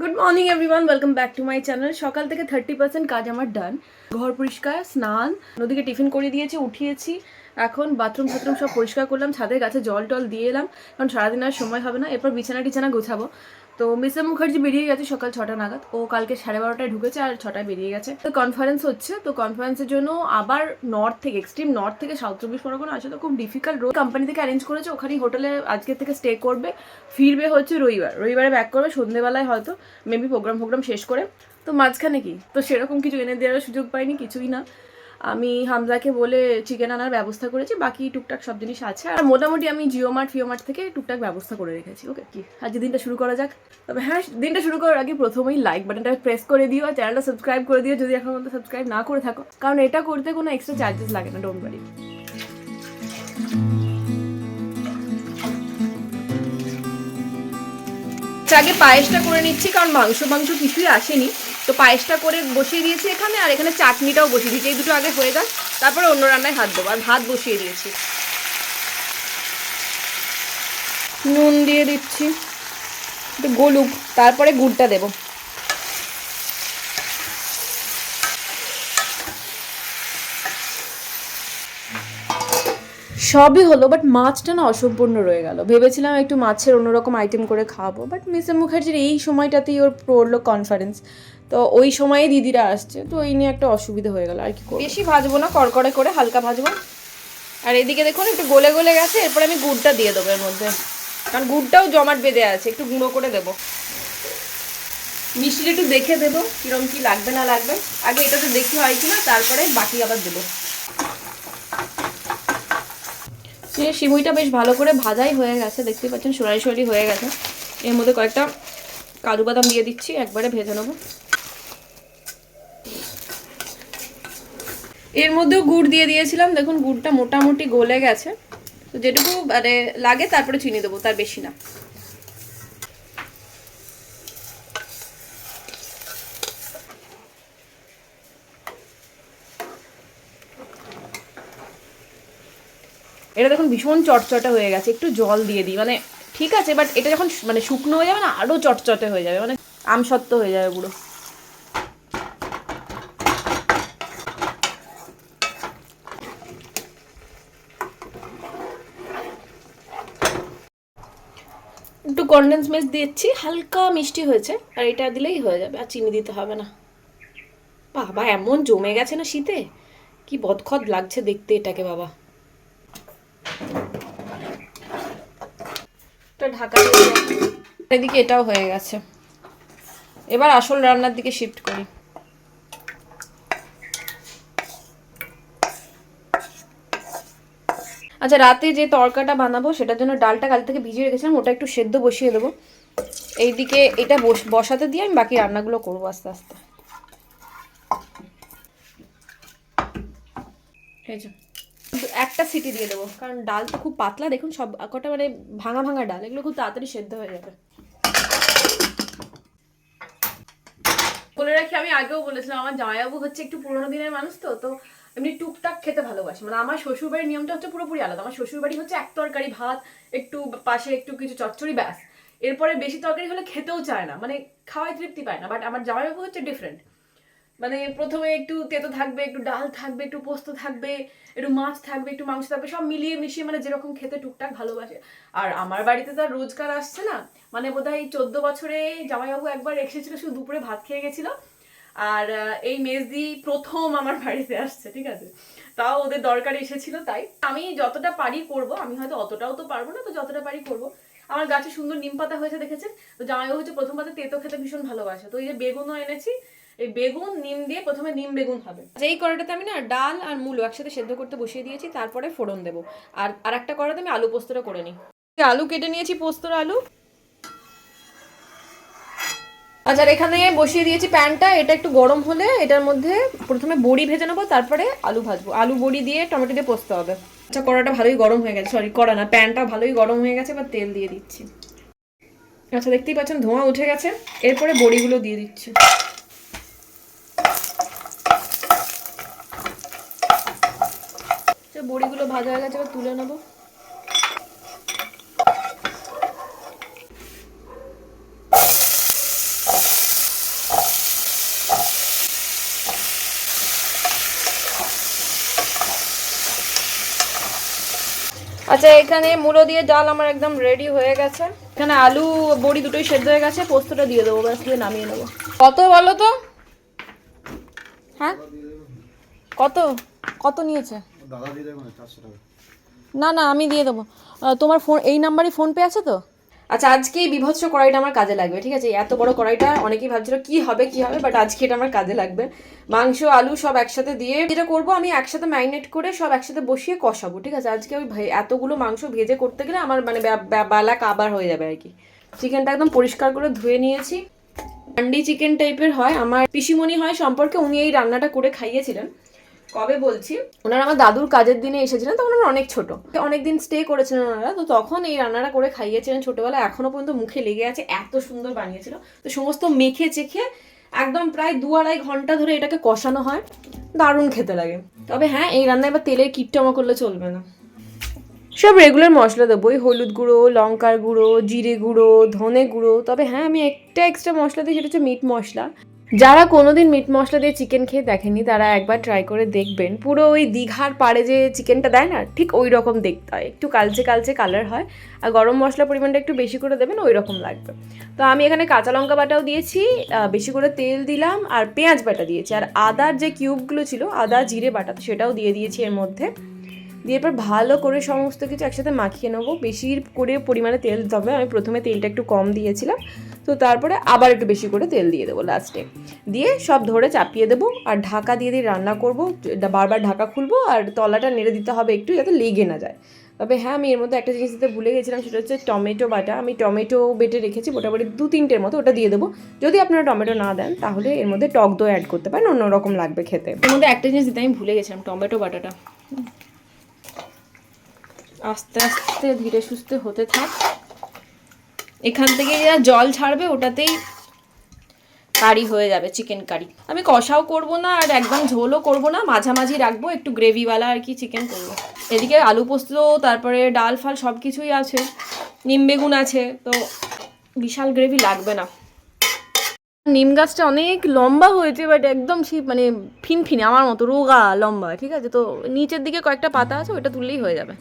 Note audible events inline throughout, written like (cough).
Good morning everyone welcome back to my channel সকাল থেকে thirty percent কাজ আমার ডান ঘর পরিষ্কার, স্নান, নদীকে টিফিন করে দিয়েছি, উঠিয়েছি। এখন বাথরুম ফাথরুম সব পরিষ্কার করলাম, ছাদের গাছে জল টল দিয়ে এলাম। কারণ সারাদিন আর সময় হবে না। এরপর বিছানা টিছানা গোছাবো। তো মিসেস মুখার্জি বেরিয়ে গেছে সকাল ছটা নাগাদ। ও কালকে সাড়ে বারোটায় ঢুকেছে আর ছটায় বেরিয়ে গেছে। তো কনফারেন্স হচ্ছে, তো কনফারেন্সের জন্য আবার নর্থ থেকে এক্সট্রিম নর্থ থেকে সাউথ চব্বিশ পরগনা আসে তো খুব ডিফিকাল্ট রোড কোম্পানি থেকে অ্যারেঞ্জ করেছে, ওখানেই হোটেলে আজকে থেকে স্টে করবে। ফিরবে হচ্ছে রবিবার। রবিবারে ব্যাক করবে সন্ধ্যেবেলায় হয়তো মেবি প্রোগ্রাম ফোগ্রাম শেষ করে। তো মাঝখানে কি? তো সেরকম কিছু এনে দেওয়ার সুযোগ পাইনি, কিছুই না। আমি হামজাকে বলে চিকেন আনার ব্যবস্থা করেছি বাকি টুকটাক সব জিনিস আছে। আর মোটামুটি আমি জিও মার্ট ফিও মার্ট থেকে টুকটাক ব্যবস্থা করে রেখেছি ওকে কি? আজকে দিনটা শুরু করা যাক তবে হ্যাঁ দিনটা শুরু করার আগে প্রথমেই লাইক বাটনটা প্রেস করে দিও আর চ্যানেলটা সাবস্ক্রাইব করে দিও যদি এখন পর্যন্ত সাবস্ক্রাইব না করে থাকো। কারণ এটা করতে কোনো এক্সট্রা চার্জেস লাগে না ডোন্ট ওয়ারি আগে পায়েসটা করে নিচ্ছি কারণ মাংস মাংস কিছুই আসেনি। তো পায়েসটা করে বসিয়ে দিয়েছি এখানে, আর এখানে চাটনিটাও বসিয়ে দিয়েছি। এই দুটো আগে হয়ে যাক, তারপরে অন্য রান্নায় হাত দেবো। আর ভাত বসিয়ে দিয়েছি। নুন দিয়ে দিচ্ছি। একটু গলুক, তারপরে গুড়টা দেবো। সবই হলো বাট মাছটা না অসম্পূর্ণ রয়ে গেল। ভেবেছিলাম একটু মাছের অন্যরকম আইটেম করে খাওয়াবো বাট মিসেস মুখার্জির এই সময়টাতেই ওর পড়ল কনফারেন্স তো ওই সময়ে দিদিরা আসছে, তো এই নিয়ে একটা অসুবিধা হয়ে গেল, আর কি বেশি ভাজবো না কড়কড়ে করে হালকা ভাজবো। আর এদিকে দেখুন, একটু গলে গলে গেছে, এরপরে আমি গুড়টা দিয়ে দেবো এর মধ্যে। কারণ গুড়টাও জমাট বেঁধে আছে, একটু গুঁড়ো করে দেবো। মিষ্টিটা একটু দেখে দেবো, কিরম কি লাগবে না লাগবে। আগে এটা তো দেখি হয় কি না তারপরে বাকি আবার দেবো। সে সিমুইটা বেশ ভালো করে ভাজাই হয়ে গেছে দেখতে পাচ্ছেন, সোনালি সোনালি হয়ে গেছে। এর মধ্যে কয়েকটা কাজু বাদাম দিয়ে দিচ্ছি, একবারে ভেজে নেব। এর মধ্যেও গুড় দিয়ে দিয়েছিলাম, দেখুন, গুড়টা মোটামুটি গলে গেছে। তো যেটুকু মানে লাগে, তারপরে চিনি দেবো, তার বেশি না। এটা দেখুন ভীষণ চটচটে হয়ে গেছে, একটু জল দিয়ে দিই মানে ঠিক আছে বাট এটা যখন মানে শুকনো হয়ে যাবে না আরও চটচটে হয়ে যাবে মানে আমসত্ত্ব হয়ে যাবে পুরো। একটু কনডেন্স মিল্ক দিচ্ছি হালকা মিষ্টি হয়েছে, আর এটা দিলেই হয়ে যাবে, আর চিনি দিতে হবে না। বাবা, এমন জমে গেছে না শীতে, কি বদখদ লাগছে দেখতে এটাকে, বাবা। এটা ঢাকা এদিকে এটাও হয়ে গেছে। এবার আসল রান্নার দিকে শিফট করি। আচ্ছা রাতে যে তরকাটা বানাবো, সেটার জন্য ডালটা কাল থেকে ভিজিয়ে রেখেছিলাম, ওটা একটু সেদ্ধ বসিয়ে দেবো। এইদিকে এটা বস- বসাতে দিয়ে আমি বাকি রান্নাগুলো করব আস্তে আস্তে। একটা সিটি দিয়ে দেবো। কারণ ডাল তো খুব পাতলা, দেখুন সব কটা মানে ভাঙা ভাঙা ডাল, এগুলো খুব তাড়াতাড়ি সেদ্ধ হয়ে যাবে। বলে রাখি আমি আগেও বলেছিলাম, আমার জামাইবাবু হচ্ছে একটু পুরোনো দিনের মানুষ তো তো এমনি টুকটাক খেতে ভালোবাসে। মানে আমার শ্বশুর বাড়ির নিয়মটা হচ্ছে পুরোপুরি আলাদা। আমার শ্বশুর বাড়ি হচ্ছে এক তরকারি, ভাত, একটু পাশে একটু কিছু চচ্চড়ি, ব্যাস। এরপরে বেশি তরকারি হলে খেতেও চায় না মানে খাওয়াই তৃপ্তি পায় না, বাট আমার জামাইবাবু হচ্ছে ডিফারেন্ট মানে প্রথমে একটু তেতো থাকবে, একটু ডাল থাকবে, একটু পোস্ত থাকবে, একটু মাছ থাকবে, একটু মাংস থাকবে, সব মিলিয়ে মিশিয়ে মানে যেরকম খেতে টুকটাক ভালোবাসে। আর আমার বাড়িতে তো আর রোজগার আসছে না। মানে বোধ হয় চোদ্দ বছরে জামাইবাবু একবার এসেছিল, শুধু দুপুরে ভাত খেয়ে গেছিল। আর এই মেজদি প্রথম আমার বাড়িতে আসছে, ঠিক আছে? তাও ওদের দরকার এসেছিল, তাই। আমি যতটা পারি করব, আমি হয়তো অতটাও তো পারব না, তো যতটা পারি করব। আমার গাছে সুন্দর নিম পাতা হয়েছে, দেখেছেন? তো জামাইবাবু হচ্ছে প্রথম পাতা তেতো খেতে ভীষণ ভালোবাসে। তো এই যে বেগুনও এনেছি এই বেগুন, নিম দিয়ে প্রথমে নিম বেগুন হবে। যেই কড়াটাতে আমি না ডাল আর মূলো একসাথে সেদ্ধ করতে বসিয়ে দিয়েছি, তারপরে ফোড়ন দেবো। আর আর একটা কড়াতে আমি আলু পোস্তটা করে নিই। আলু কেটে নিয়েছি পোস্তর আলু। আচ্ছা এখানে বসিয়ে দিয়েছি প্যানটা, এটা একটু গরম হলে এটার মধ্যে প্রথমে বড়ি ভেজে নেব, তারপরে আলু ভাজবো। আলু, বড়ি দিয়ে টমেটো দিয়ে পোস্ত হবে। আচ্ছা কড়াটা ভালোই গরম হয়ে গেছে সরি কড়া না, প্যানটা ভালোই গরম হয়ে গেছে, এবার তেল দিয়ে দিচ্ছি। আচ্ছা দেখতেই পাচ্ছেন ধোঁয়া উঠে গেছে, এরপরে বড়িগুলো দিয়ে দিচ্ছি। বড়িগুলো ভাজা হয়ে গেছে, এবার তুলে নেব। আচ্ছা এখানে মুলো দিয়ে ডাল আমার একদম রেডি হয়ে গেছে। এখানে আলু, বড়ি দুটোই সেদ্ধ হয়ে গেছে, পোস্তটা দিয়ে দেবো, ব্যাস, দিয়ে নামিয়ে নেব। কত বলো তো? হ্যাঁ? কত? কত নিয়েছে? দাদা দিয়ে দেবে না চারশো টাকা। না না আমি দিয়ে দেবো। তোমার ফোন এই নাম্বারে ফোন পে আছে তো? আচ্ছা আজকে এই বিভৎস কড়াইটা আমার কাজে লাগবে ঠিক আছে? এই এত বড় কড়াইটা অনেকেই ভাবছিল কি হবে কি হবে বাট আজকে এটা আমার কাজে লাগবে। মাংস আলু সব একসাথে দিয়ে যেটা করব আমি একসাথে ম্যারিনেট করে সব একসাথে বসিয়ে কষাবো ঠিক আছে? আজকে ওই ভে- এতগুলো মাংস ভেজে করতে গেলে আমার মানে বেলা কাবার হয়ে যাবে আর কি। চিকেনটা একদম পরিষ্কার করে ধুয়ে নিয়েছি। হান্ডি চিকেন টাইপের হয়। আমার পিসিমণি হয় সম্পর্কে উনি এই রান্নাটা করে খাইয়েছিলেন। কবে বলছি? ওনারা আমার দাদুর কাজের দিনে এসেছিলেন, তখন আমরা অনেক ছোট। অনেকদিন স্টে করেছিলেন ওনারা, তো তখন এই রান্নাটা করে খাইয়েছিলেন ছোটবেলায়, এখনও পর্যন্ত মুখে লেগে আছে, এত সুন্দর বানিয়েছিল। তো সমস্ত মেখে চেখে একদম প্রায় দু আড়াই ঘণ্টা ধরে এটাকে কষানো হয়, দারুণ খেতে লাগে। তবে হ্যাঁ এই রান্নায় এবার তেলের কিটটামা করলে চলবে না। সব রেগুলার মশলা দেবো ওই হলুদ গুঁড়ো, লঙ্কার গুঁড়ো, জিরে গুঁড়ো, ধনে গুঁড়ো, তবে হ্যাঁ আমি একটা এক্সট্রা মশলা দিই, সেটা হচ্ছে মিট মশলা। যারা কোনোদিন মিট মশলা দিয়ে চিকেন খেয়ে দেখেনি, তারা একবার ট্রাই করে দেখবেন। পুরো ওই দীঘার পাড়ে যে চিকেনটা দেয় না, ঠিক ওই রকম দেখতে হয়। একটু কালচে কালচে কালার হয়, আর গরম মশলা পরিমাণটা একটু বেশি করে দেবেন, ওই রকম লাগবে। তো আমি এখানে কাঁচা লঙ্কা বাটাও দিয়েছি বেশি করে তেল দিলাম, আর পেঁয়াজ বাটা দিয়েছি। আর আদার যে কিউবগুলো ছিল, আদা, জিরে, বাটা সেটাও দিয়ে দিয়েছি এর মধ্যে। দিয়ে এরপর ভালো করে সমস্ত কিছু একসাথে মাখিয়ে নেব। বেশি করে পরিমাণে তেল দিতে হবে। আমি প্রথমে তেলটা একটু কম দিয়েছিলাম। তো তারপরে আবার একটু বেশি করে তেল দিয়ে দেবো লাস্টে দিয়ে সব ধরে চাপিয়ে দেবো আর ঢাকা দিয়ে দিয়ে রান্না করব বারবার ঢাকা খুলবো আর তলাটা নেড়ে দিতে হবে একটু যাতে লেগে না যায়। তবে হ্যাঁ আমি এর মধ্যে একটা জিনিস দিতে ভুলে গেছিলাম, সেটা হচ্ছে টমেটো বাটা। আমি টমেটো বেটে রেখেছি, মোটামুটি দু তিনটের মতো ওটা দিয়ে দেবো। যদি আপনারা টমেটো না দেন, তাহলে এর মধ্যে টক দই অ্যাড করতে পারেন, অন্যরকম লাগবে খেতে। এর মধ্যে একটা জিনিস দিতে আমি ভুলে গেছিলাম, টমেটো বাটাটা। আস্তে আস্তে ধীরে সুস্থে হতে থাক। এখান থেকে যা জল ছাড়বে, ওটাতেই কারি হয়ে যাবে চিকেন কারি আমি কষাও করব না আর একদম ঝোলও করব না, মাঝামাঝি রাখব, একটু গ্রেভিওয়ালা আর কি চিকেন করব। এদিকে আলু পোস্ত, তারপরে ডাল ফাল সব কিছুই আছে, নিম বেগুন আছে, তো বিশাল গ্রেভি লাগবে না। নিম গাছটা অনেক লম্বা হয়েছে বাট একদম সেই মানে ফিনফিনে, আমার মতো রোগা লম্বা, ঠিক আছে? তো নিচের দিকে কয়েকটা পাতা আছে, ওটা তুললেই হয়ে যাবে।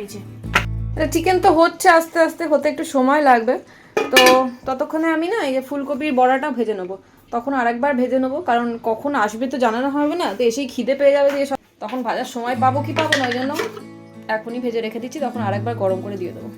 এই যে। চিকেন তো হচ্ছে আস্তে আস্তে, হতে একটু সময় লাগবে। তো ততক্ষণে আমি না এই যে ফুলকপির বড়াটা ভেজে নেব। তখন আরেকবার ভেজে নেব, কারণ কখন আসবে তো জানানো হবে না। তো এসেই খিদে পেয়ে যাবে দিয়ে তখন ভাজার সময় পাবো কি পাবো না, ওই জন্য এখনই ভেজে রেখে দিচ্ছি, তখন আরেকবার গরম করে দিয়ে দেবো।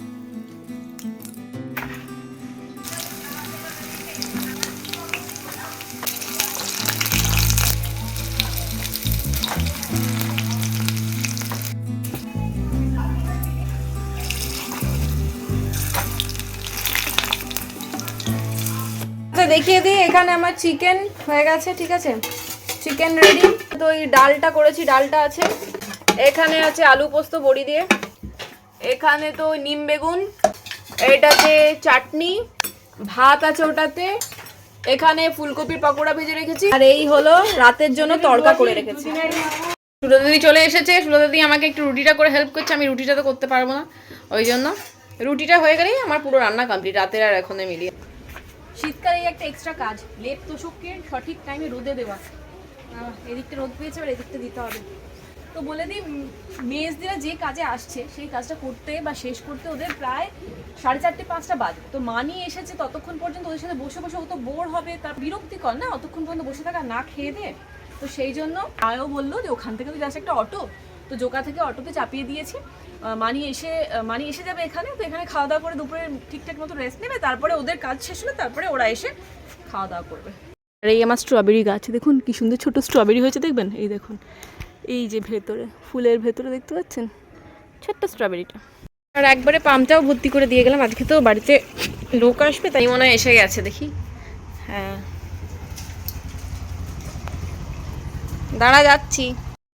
দেখিয়ে দিই, এখানে আমার চিকেন হয়ে গেছে, ঠিক আছে? চিকেন রেডি তো এই ডালটা করেছি, ডালটা আছে। এখানে আছে আলু পোস্ত বড়ি দিয়ে। এখানে তো নিম বেগুন, এটাতে চাটনি, ভাত আছে ওটাতে। এখানে ফুলকপির পকোড়া ভেজে রেখেছি। আর এই হলো রাতের জন্য তড়কা করে রেখেছি। সুলো দিদি চলে এসেছে সুলো দিদি আমাকে একটু রুটিটা করে হেল্প করছে, আমি রুটিটা তো করতে পারব না। ওই জন্য রুটিটা হয়ে গেলেই আমার পুরো রান্না কমপ্লিট রাতের আর এখনে মিলিয়ে। শীতকালে একটা এক্সট্রা কাজ। লেপ তোষককে সঠিক টাইমে রোদে দেওয়া। এদিকটা রোদ পেয়েছে আর এদিকটা দিতে হবে। তো বলে দিই মেজদিরা যে কাজে আসছে, সেই কাজটা করতে বা শেষ করতে ওদের প্রায় সাড়ে চারটে, পাঁচটা বাজে। তো মানি এসেছে ততক্ষণ পর্যন্ত ওদের সাথে বসে বসে, ও তো বোর হবে, তার বিরক্তিকর না, অতক্ষণ পর্যন্ত বসে থাকা না খেয়ে দে। তো সেই জন্য আয়ও বলল যে ওখান থেকে তো যাচ্ছে একটা অটো তো জোকা থেকে অটোতে চাপিয়ে দিয়েছি। মানি এসে মানি এসে যাবে এখানে, তো এখানে খাওয়া দাওয়া করে দুপুরে ঠিকঠাক মতো রেস্ট নেবে। তারপরে ওদের কাজ শেষ হলে তারপরে ওরা এসে খাওয়া দাওয়া করবে। আর এই আমার স্ট্রবেরি গাছ, দেখুন কি সুন্দর ছোট স্ট্রবেরি হয়েছে, দেখবেন? এই দেখুন, এই যে ভেতরে, ফুলের ভেতরে দেখতে পাচ্ছেন? ছোট্ট স্ট্রবেরিটা আর একবারে পামটাও ভর্তি করে দিয়ে গেলাম। আজকে তো বাড়িতে লোক আসবে, তাই মনে হয় এসে গেছে, দেখি। হ্যাঁ। দাঁড়া, যাচ্ছি।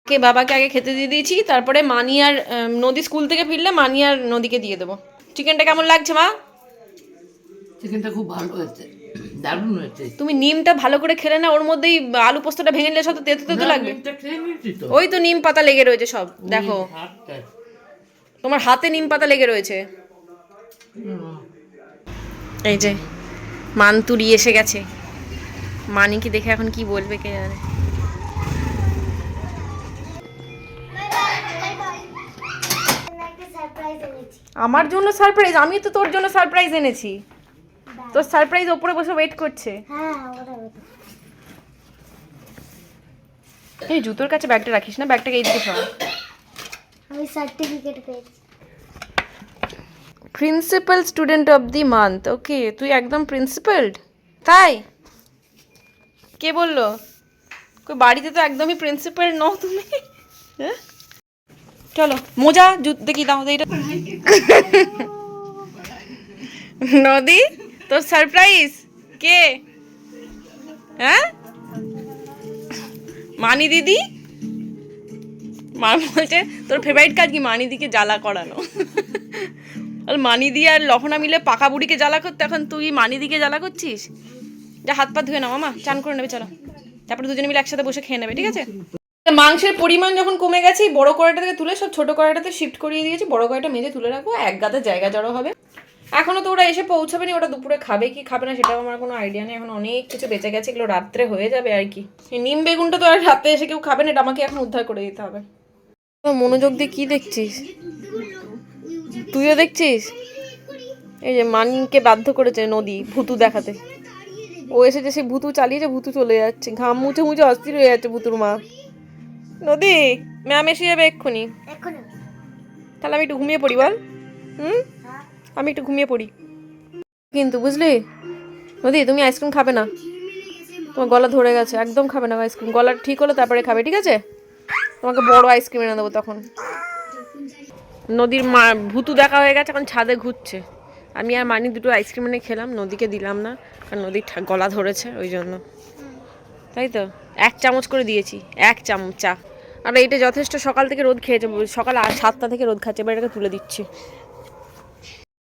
কে বাবাকে আগে খেতে দিয়ে দিয়েছি তারপরে মানি আর নদী স্কুল থেকে ফিরলে মানি আর নদীকে দিয়ে দেবো। চিকেনটা কেমন লাগছে মা? চিকেনটা খুব ভালো হয়েছে দারুণ হয়েছে। তুমি নিমটা ভালো করে খেলে না ওর মধ্যেই আলু পোস্তটা ভেঙে নিলে সব তো তেতো তেতো লাগবে। ওই তো নিম পাতা লেগে রয়েছে সব দেখো। তোমার হাতে নিম পাতা লেগে রয়েছে। এই যে মান্তুরি এসে গেছে। মানিকে দেখে এখন কি বলবে কে জানে। আমার জন্য সারপ্রাইজ আমি তো তোর জন্য সারপ্রাইজ এনেছি। তোর সারপ্রাইজ ওপরে বসে ওয়েট করছে। হ্যাঁ এই জুতোর কাছে ব্যাগটা রাখিস না ব্যাগটাকে এইদিকে সরা। আমি সার্টিফিকেট পেয়েছি। Principal student of the month okay তুই একদম প্রিন্সিপালড তাই? কে বলল? বাড়িতে তো একদমই প্রিন্সিপাল নও তুমি। হ্যাঁ? চলো, মোজা, জুত, দেখি দাও এইটা নদী, তোর সারপ্রাইজ কে? হ্যাঁ? মানি দিদি? মা বলছে, তোর ফেভারিট কাজ কি? মানি দিকে জ্বালা করানো। আর মানি দিয়ে আর লহনা মিলে পাকা বুড়িকে জ্বালা করতে, এখন তুই মানি দিকে জ্বালা করছিস? যা হাত পা ধুয়ে নাও, মামা, চান করে নেবে, চলো। তারপরে দুজনে মিলে একসাথে বসে খেয়ে নেবে, ঠিক আছে? মাংসের পরিমাণ যখন কমে গেছে বড় কড়াইটা থেকে তুলে সব ছোট কড়াইটাতে শিফট করিয়ে দিয়েছি। বড় কড়াইটা মেজে তুলে রাখব। এক গাদা জায়গা জড়ো হবে। এখনও তো ওরা এসে পৌঁছাবে না ওটা দুপুরে খাবে কি খাবে না সেটাও আমার কোনো আইডিয়া নেই। এখন অনেক কিছু বেঁচে গেছে, এগুলো রাত্রে হয়ে যাবে আর কি। নিম বেগুনটা তো আর রাতে এসে কেউ খাবে না, এটা আমাকে এখন উদ্ধার করে দিতে হবে। মনোযোগ দিয়ে কি দেখছিস? তুইও দেখছিস? এই যে মানিকে বাধ্য করেছে নদী ভুতু দেখাতে। ও এসেছে, সে ভুতু চালিয়েছে ভুতু চলে যাচ্ছে। ঘাম মুছে মুছে অস্থির হয়ে যাচ্ছে ভুতুর মা। নদী? ম্যাম এসে যাবে এক্ষুনি। তাহলে আমি একটু ঘুমিয়ে পড়ি বল। হুম? আমি একটু ঘুমিয়ে পড়ি। কিন্তু বুঝলি? নদী তুমি আইসক্রিম খাবে না। তোমার গলা ধরে গেছে একদম খাবে না আইসক্রিম। গলা ঠিক হলো তারপরে খাবে ঠিক আছে? তোমাকে বড় আইসক্রিম এনে দেবো তখন। নদীর মা ভুতু দেখা হয়ে গেছে এখন ছাদে ঘুরছে। আমি আর মানি দুটো আইসক্রিম এনে খেলাম নদীকে দিলাম না কারণ নদীর গলা ধরেছে ওই জন্য। তাই তো? এক চামচ করে দিয়েছি এক চামচ চা। আর এইটা যথেষ্ট সকাল থেকে রোদ খেয়েছে সকাল আট সাতটা থেকে রোদ খাচ্ছে এবার এটাকে তুলে দিচ্ছি।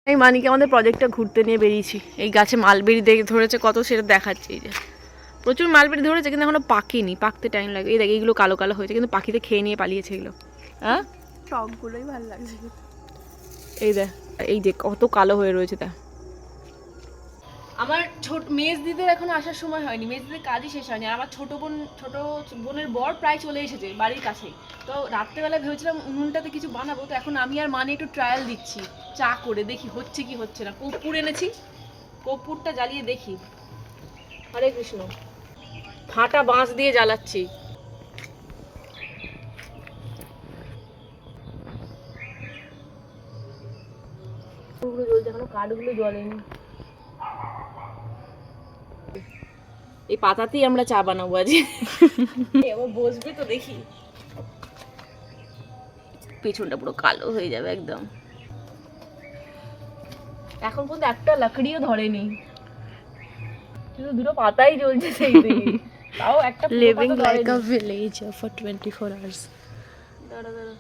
এই মানিকে আমাদের প্রজেক্টটা ঘুরতে নিয়ে বেরিয়েছি। এই গাছে মালবেরি দেখে ধরেছে কত সেটা দেখাচ্ছে এই যে। প্রচুর মালবেরি ধরেছে কিন্তু এখনও পাকেনি পাকতে টাইম লাগে। এই দেখ এইগুলো কালো কালো হয়েছে কিন্তু পাখিতে খেয়ে নিয়ে পালিয়েছে এগুলো। হ্যাঁ? সবগুলোই ভালো লাগছে। এই দেখ এই যে কত কালো হয়ে রয়েছে তা আমার ছোট মেজ এখন আসার সময় হয়নি মেজ দিদের কাজই শেষ হয়নি, আর আমার ছোট বোন, ছোট বোনের বর প্রায় চলে এসেছে বাড়ির কাছেই। তো রাত্রেবেলা ভেবেছিলাম উনুনটাতে কিছু বানাবো, তো এখন আমি আর মানে একটু ট্রায়াল দিচ্ছি, চা করে দেখি হচ্ছে কি হচ্ছে না। কর্পূর এনেছি, কর্পূরটা জ্বালিয়ে দেখি। হরে কৃষ্ণ। ফাটা বাঁশ দিয়ে জ্বালাচ্ছি। এখনও কাঠগুলো জ্বলেনি। এই পাতাতেই আমরা চা বানাবো আজ। এবার বসবে তো দেখি। পেছনটা পুরো কালো হয়ে যাবে একদম। এখন পর্যন্ত একটা লাকড়িও ধরেনি। শুধু দুটো পাতাই জ্বলছে সেই দিকে। তাও একটা living like a village for twenty four hours দাঁড়া দাঁড়া।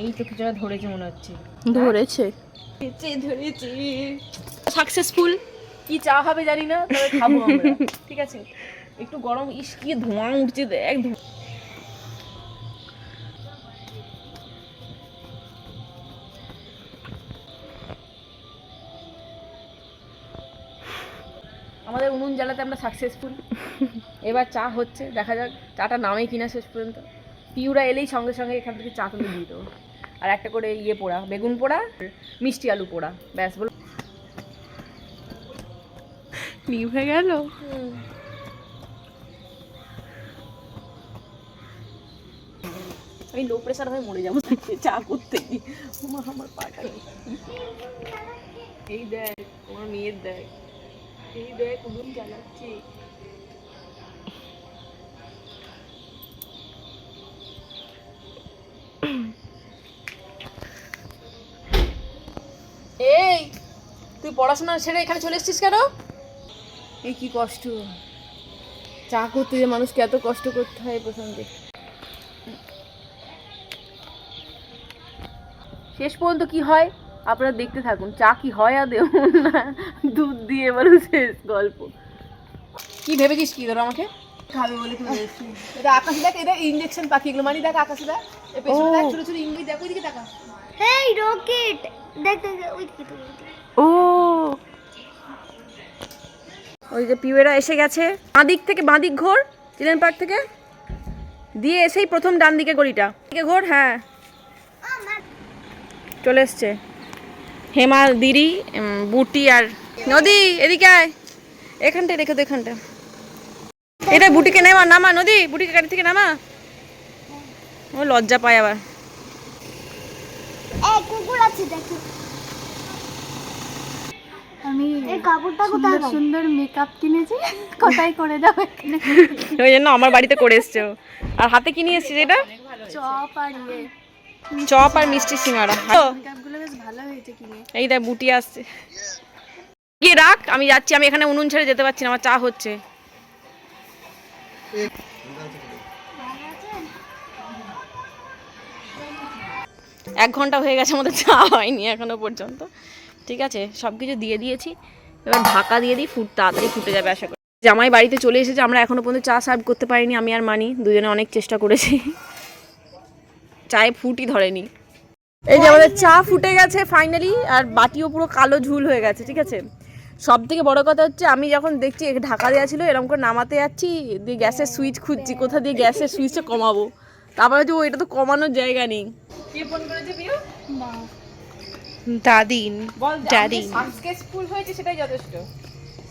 এই তো কিছুটা ধরেছে মনে হচ্ছে। ধরেছে। ধরেছে ধরেছে। সাকসেসফুল কি চা হবে জানি না, তবে খাব আমরা। ঠিক আছে? একটু গরম, ইস, কি ধোঁয়া উঠছে দেখ। আমাদের উনুন জ্বালাতে আমরা সাকসেসফুল এবার চা হচ্ছে, দেখা যাক চাটা নামে কিনা শেষ পর্যন্ত। পিউরা এলেই সঙ্গে সঙ্গে এখান থেকে চা তুলে দিয়ে দেবো। আর একটা করে ইয়ে পোড়া, বেগুন পোড়া, মিষ্টি আলু পোড়া, ব্যাস বলো নিভে গেল? আমি লো প্রেশার হয়ে মরে যাব চা করতে। আমার পাটা এই দেখ আমার মেয়ের দেখ। এই দেখ এই, তুই পড়াশোনা ছেড়ে এখানে চলে এসেছিস কেন? এই কি কষ্ট? চা করতে যে মানুষকে এত কষ্ট করতে হয় প্রসঙ্গে। শেষ পর্যন্ত কি হয়? আপনারা দেখতে থাকুন চা কি হয় আদেও না। দুধ দিয়ে এবারে শেষ গল্প। কি ভেবেছিস কি ধরো আমাকে? খাবে বলে এটা আকাশ দেখ এটা ইঞ্জেকশন পাখি এগুলো। মানে দেখ আকাশে দেখ পেছনে দেখ ছোট ছোট ইংলিশ দেখ ওইদিকে তাকা হেই রকেট। দেখ দেখ দেখ, ওই দিকে তো, ওই দিকে। ও ওই যে পিউয়েরা এসে গেছে। বাঁ দিক থেকে বাঁ দিক ঘোর, চিলেন পার্ক থেকে। দিয়ে এসেই প্রথম ডান দিকে গলিটা। ঘোর হ্যাঁ। চলে এসছে। হেমা দিদি বুটি আর নদী, এদিকে আয়। এখানটায় রেখে তো এখানটা। এটা বুটিকে নেমা, নামা, নদী, বুটিকে গাড়ি থেকে নামা। ও লজ্জা পায় আবার। কুকুর আছে দেখো। আমি এই কাপড়টা কোথায় সুন্দর সুন্দর মেকআপ কিনেছি কোথায় করে দাও ওই জন্য আমার বাড়িতে করে এসছে আর হাতে কি নিয়ে এসছিস এটা? চপ আর ইয়ে। চপ আর মিষ্টি সিঙ্গারা। মেকআপগুলো বেশ ভালো হয়েছে কিনে। এই দেখ বুটি আসছে। গিয়ে রাখ আমি যাচ্ছি আমি এখানে উনুন ছেড়ে যেতে পারছি না আমার চা হচ্ছে। এক ঘণ্টা হয়ে গেছে আমাদের চা হয়নি এখনও পর্যন্ত। ঠিক আছে? সব কিছু দিয়ে দিয়েছি। এবার ঢাকা দিয়ে দিই ফুট তাড়াতাড়ি ফুটে যাবে আশা করি। জামাই বাড়িতে চলে এসেছে আমরা এখনও পর্যন্ত চা সার্ভ করতে পারিনি আমি আর মানি দুজনে অনেক চেষ্টা করেছি। চায়ে ফুটই ধরেনি। এই যে আমাদের চা ফুটে গেছে ফাইনালি আর বাটিও পুরো কালো ঝুল হয়ে গেছে ঠিক আছে? সব থেকে বড় কথা হচ্ছে আমি যখন দেখছি ঢাকা দেওয়া ছিল এরকম করে নামাতে যাচ্ছি দিয়ে গ্যাসের সুইচ খুঁজছি কোথা দিয়ে গ্যাসের সুইচটা কমাবো? তারপরে হচ্ছে ও এটা তো কমানোর জায়গা নেই। কে ফোন করেছে দাদিন বল Daddy. সাকসেসফুল হয়েছে সেটাই যথেষ্ট।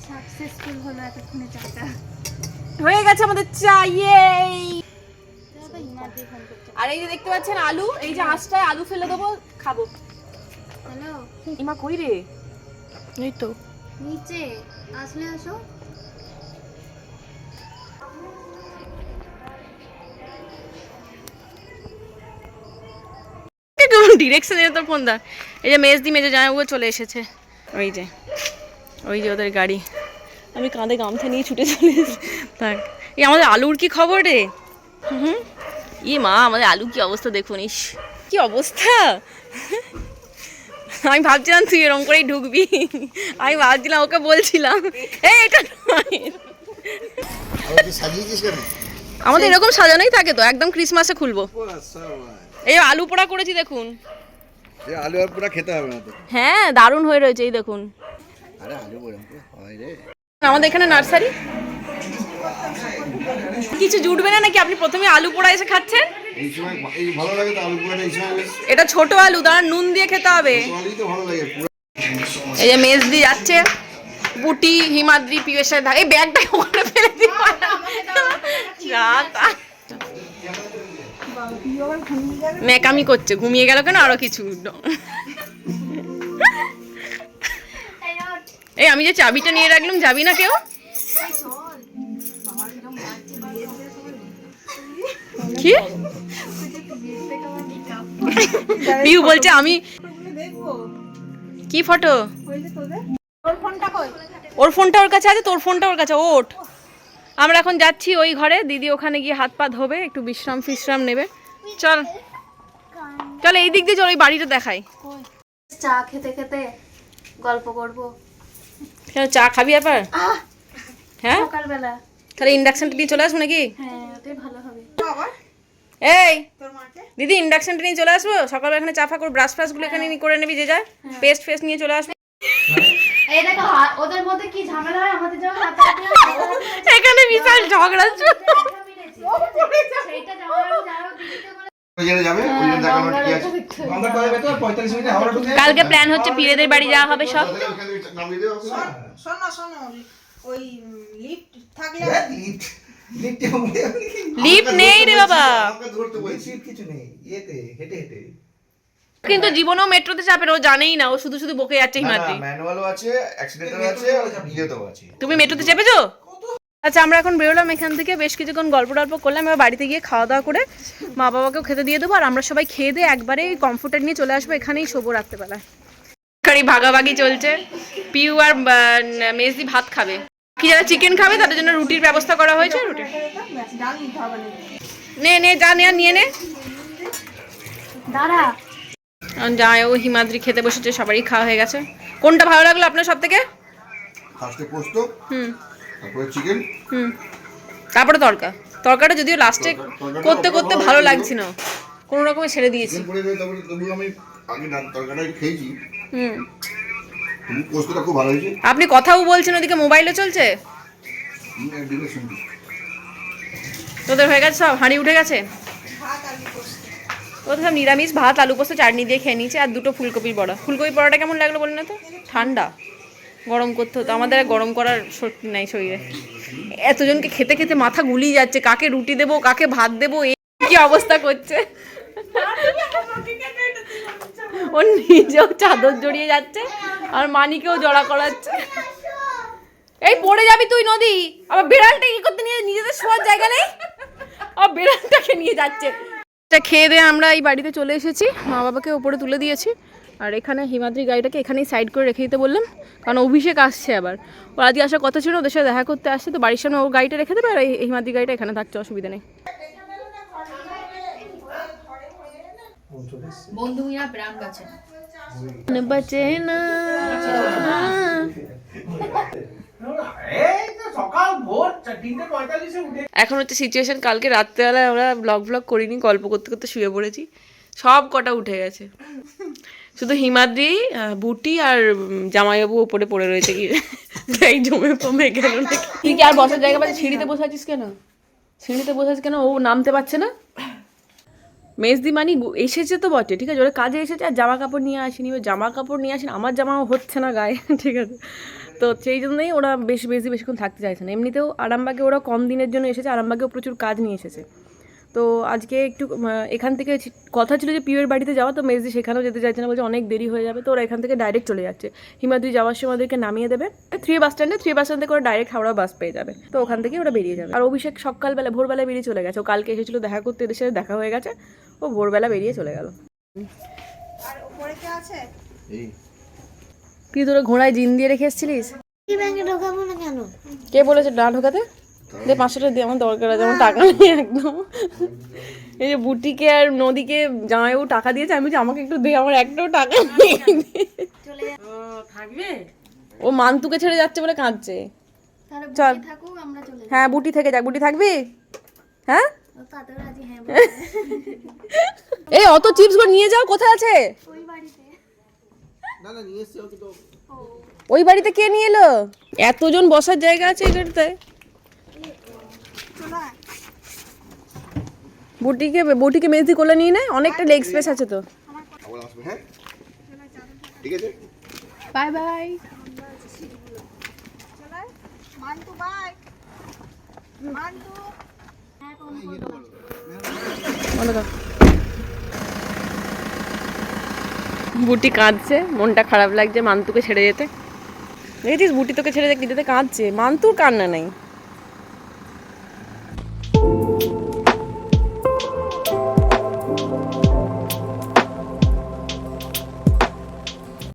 সাকসেসফুল হলো এতক্ষণে চাটা। হয়ে গেছে আমাদের চা ইয়ে আর এই যে দেখতে পাচ্ছেন আলু এই যে আঁচটায় আলু ফেলে দেবো খাব। হ্যালো? ইমা কই রে? এই তো। নিচে আসলে আসো। ডিরেকশন এনে তোর ফোন দা এই যে মেজদি, মেজে জামাইবাবু চলে এসেছে। ওই যে ওই যে ওদের গাড়ি। আমি কাঁধে গামছা নিয়ে ছুটে চলে থাক। এই আমাদের আলুর কি খবর রে? হুম। ই মা, আমাদের আলু কি অবস্থা দেখুন, ইস। কি অবস্থা? আমি ভাবছিলাম তুই এরকম করেই ঢুকবি। আমি ভাবছিলাম, ওকে বলছিলাম। এই, এটা নয়। আমাদের এরকম সাজানোই থাকে তো একদম ক্রিসমাসে খুলবো। এই আলু পোড়া করেছি দেখুন। আলু আর পুরা খেতে হবে না তো। হ্যাঁ দারুণ হয়ে রয়েছে এই দেখুন। আরে আলু করে হয় রে? আমাদের এখানে নার্সারি। কিছু জুটবে না নাকি? আপনি প্রথমে আলু পোড়া এসে খাচ্ছেন? এই সময় এই ভালো লাগে তো আলু পোড়াটা এই সময় বেশ এটা ছোট আলু দাঁড়ান নুন দিয়ে খেতে হবে। এই যে মেজদি যাচ্ছে। বুটি, হিমাদ্রি সাথে থাকে এই ব্যাগটা ওখানে ফেলে দিই। ন্যাকামি করছে, ঘুমিয়ে গেল কেন? আরও কিছু এই, আমি যে চাবিটা নিয়ে রাখলাম, যাবি না কেউ? কি? পিউ বলছে আমি কি ফটো? ওর ফোনটা ওর কাছে আছে তোর ফোনটা ওর কাছে ওঠ। আমরা এখন যাচ্ছি ওই ঘরে দিদি ওখানে গিয়ে হাত পা ধোবে একটু বিশ্রাম ফিশ্রাম নেবে। চল। চল এই দিক দিয়ে চল ওই বাড়িটা দেখাই। চা খেতে খেতে গল্প করব। কেন চা খাবি এবার হ্যাঁ? সকালবেলা। তাহলে ইন্ডাকশনটা নিয়ে চলে আসব নাকি? হ্যাঁ ওটাই ভালো হবে। এই! দিদি ইন্ডাকশনটা নিয়ে চলে আসব? সকালবেলা এখানে চা ফা করে ব্রাশ ফ্রাশগুলো এখানে নিয়ে করে নেবি যে যায় পেস্ট ফেস্ট নিয়ে চলে আসব। এই দেখো ওদের মধ্যে কি ঝামেলা হয়? আমাদের যেমন হাতে হাতে এখানে বিশাল ঝগড়া সেইটা ঢুকে কালকে প্ল্যান হচ্ছে পিরেদের বাড়ি যাওয়া হবে সব। ওই লিফট থাকলে লিফট লিফটে উঠে লিফট নেই রে বাবা। কিছু নেই হেঁটে হেঁটে। কিন্তু জীবনেও মেট্রোতে চাপে ও জানেই না ও শুধু শুধু বকে যাচ্ছে হিমাদ্রি ম্যানুয়ালও আছে অ্যাক্সিডেন্টাল আছে ইয়েতেও আছে। তুমি মেট্রোতে চেপেছো? আচ্ছা আমরা এখন বেরোলাম এখান থেকে বেশ কিছুক্ষণ গল্প টল্প করলাম এবার বাড়িতে গিয়ে খাওয়া দাওয়া করে মা বাবাকেও খেতে দিয়ে দেবো আর আমরা সবাই খেয়ে দিয়ে একবারে কমফোর্টার নিয়ে চলে আসব এখানেই শোবো রাত্রেবেলায় কারি ভাগাভাগি চলছে। পিউ আর মেজদি ভাত খাবে। কি যারা চিকেন খাবে তাদের জন্য রুটির ব্যবস্থা করা হয়েছে রুটি। নে নে যা নে আর নিয়ে নে। দাঁড়া। এখন যাই ও হিমাদ্রি খেতে বসেছে সবারই খাওয়া হয়ে গেছে। কোনটা ভালো লাগল আপনার সব থেকে ফার্স্টে পোস্ত হুম। তারপরে চিকেন। হুম। তারপরে তরকা। তরকাটা যদিও লাস্টে করতে করতে ভালো লাগছিল। কোনো রকমে ছেড়ে দিয়েছি। আমি আগে খেয়েছি। হুম। পোস্তটা খুব ভালো হয়েছে। আপনি কথাও বলছেন ওদিকে মোবাইলও চলছে? তোদের হয়ে গেছে সব? হাঁড়ি উঠে গেছে? পোস্ত ওদের সব নিরামিষ, ভাত, আলু পোস্ত, চাটনি দিয়ে খেয়ে নিয়েছে, আর দুটো ফুলকপির বড়া। ফুলকপির বড়াটা কেমন লাগল বলুন না তো? ঠান্ডা। গরম করতে হতো। আমাদের আর গরম করার শক্তি নাই শরীরে। এতজনকে খেতে খেতে মাথা গুলিয়ে যাচ্ছে। কাকে রুটি দেবো, কাকে ভাত দেবো, এই কি অবস্থা করছে? ও নিজেও চাদর জড়িয়ে যাচ্ছে, আর মানিকেও জড়া করাচ্ছে। এই পড়ে যাবি তুই নদী। আবার বেড়ালটা কি করতে নিয়ে নিজেদের শোয়ার জায়গা নেই? আবার বেড়ালটাকে নিয়ে যাচ্ছে। এটা খেয়ে দিয়ে আমরা এই বাড়িতে চলে এসেছি। মা বাবাকে ওপরে তুলে দিয়েছি। আর এখানে হিমাদ্রি গাড়িটাকে এখানেই সাইড করে রেখে দিতে বললাম। কারণ অভিষেক আসছে আবার। ওর আজকে আসার কথা ছিল ওদের সাথে দেখা করতে আসছে। তো বাড়ির সামনে ওর গাড়িটা রেখে দেবে আর এই হিমাদ্রি গাড়িটা এখানে থাকছে অসুবিধা নেই। বন্ধু মিয়া প্রাণ বাঁচে বাঁচে না (laughs) এই তো সকাল ভোর চা- তিনটে পঁয়তাল্লিশে উঠে এখন হচ্ছে সিচুয়েশন কালকে রাত্রেবেলায় আমরা ব্লগ ব্লগ করিনি গল্প করতে করতে শুয়ে পড়েছি। সব কটা উঠে গেছে। শুধু হিমাদ্রি বুটি আর জামাইবাবু ওপরে পড়ে রয়েছে কি তাই জমে পমে গেল নাকি? তুই কি আর বসার জায়গা পাচ্ছিস? সিঁড়িতে বসে আছিস কেন? সিঁড়িতে বসে আছিস কেন? ও নামতে পারছে না? মেজদি মানি এসেছে তো বটে, ঠিক আছে? ওরা কাজে এসেছে, আর জামা কাপড় নিয়ে আসেনি ও জামা কাপড় নিয়ে আসেনি, আমার জামাও হচ্ছে না গায়ে, (laughs) ঠিক আছে? তো সেই জন্যই ওরা বেশি বেশি বেশিক্ষণ থাকতে চাইছে না। এমনিতেও আরামবাগে ওরা কম দিনের জন্য এসেছে, আরামবাগেও প্রচুর কাজ নিয়ে এসেছে। তো আজকে একটু এখান থেকে কথা ছিল যে পিওর বাড়িতে যাওয়া, তো মেজদি সেখানেও যেতে চাইছে না, বলছে অনেক দেরি হয়ে যাবে, তো ওরা এখান থেকে ডাইরেক্ট চলে যাচ্ছে। হিমাদ্রি যাওয়ার সময় ওদেরকে নামিয়ে দেবে থ্রি বাস স্ট্যান্ডে থ্রি বাস স্ট্যান্ড থেকে ডাইরেক্ট হাওড়া বাস পেয়ে যাবে। তো ওখান থেকে ওরা বেরিয়ে যাবে। আর অভিষেক সকালবেলা ভোরবেলা বেরিয়ে চলে গেছে। ও কালকে এসেছিল দেখা করতে, এদের সাথে দেখা হয়ে গেছে। ও ভোরবেলা বেরিয়ে চলে গেল। আর উপরে কে আছে? এই। তুই তোরা ঘোড়ায় জিন দিয়ে রেখে এসেছিলিস? ঢোকাবো না কেন? কে বলেছে না ঢোকাতে? যে পাঁচশো টাকা দিয়ে আমার দরকার আছে আমার টাকা নেই একদম। এই যে বুটিকে আর নদীকে জামাইবাবু টাকা দিয়েছে আমি বলছি আমাকে একটু দে আমার একটাও টাকা নেই। থাকবে? ও মান্তুকে ছেড়ে যাচ্ছে বলে কাঁদছে। চলে। হ্যাঁ বুটি থেকে যাক বুটি থাকবি? হ্যাঁ? হ্যাঁ (laughs) এই অত চিপসগুলো নিয়ে যাও কোথায় আছে? ওই বাড়িতে। কে নিয়ে এলো? এতজন বসার জায়গা আছে এই গাড়িতে বুটিকে বুটিকে মেজদি কোলে নিয়ে নেয় অনেকটা লেগ স্পেস আছে তো। আবার আসবে হ্যাঁ? ঠিক আছে। Bye bye. Mantu bye. Mantu. Buti কাঁদছে, মনটা খারাপ লাগছে মান্তুকে ছেড়ে যেতে। দেখেছিস বুটি তোকে ছেড়ে যেতে কাঁদছে? মান্তুর কান্না নাই।